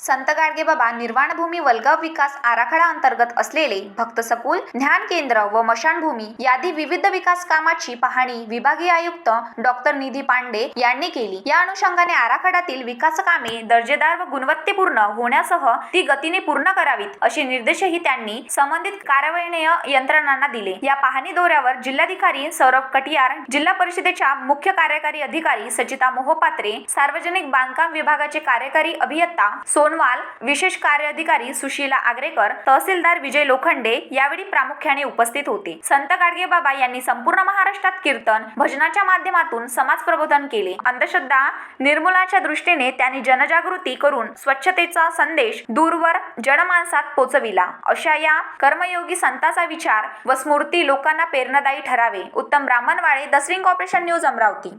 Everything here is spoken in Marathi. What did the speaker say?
संत गाडगेबाबा निर्वाणभूमी वलगाव विकास आराखडा अंतर्गत असलेले भक्त सकुल ध्यान केंद्र व मशानभूमी यादी विविध विकास कामाची पाहणी विभागीय आयुक्त डॉक्टर निधी पांडे यांनी केली. या अनुषंगाने आराखड्यातील विकास कामे दर्जेदार व गुणवत्तेपूर्ण होण्यासह ती गतीने पूर्ण करावीत असे निर्देशही त्यांनी संबंधित कार्यान्वयन यंत्रणांना दिले. या पाहणी दौऱ्यावर जिल्हाधिकारी सौरभ कटियार जिल्हा परिषदेच्या मुख्य कार्यकारी अधिकारी सचिता मोहोपात्रे सार्वजनिक बांधकाम विभागाचे कार्यकारी अभियंता सोनवाल विशेष कार्य अधिकारी सुशीला आग्रेकर तहसीलदार विजय लोखंडे यावेळी प्रामुख्याने उपस्थित होते. संत गाडगेबाबा यांनी संपूर्ण महाराष्ट्रात कीर्तन भजनाच्या माध्यमातून समाज प्रबोधन केले. अंधश्रद्धा निर्मूलनाच्या दृष्टीने त्यांनी जनजागृती करून स्वच्छतेचा संदेश दूरवर जनमानसात पोचविला. अशा या कर्मयोगी संताचा विचार व स्मृती लोकांना प्रेरणादायी ठरावे. उत्तम ब्राह्मणवाळे the swing operation news Amravati.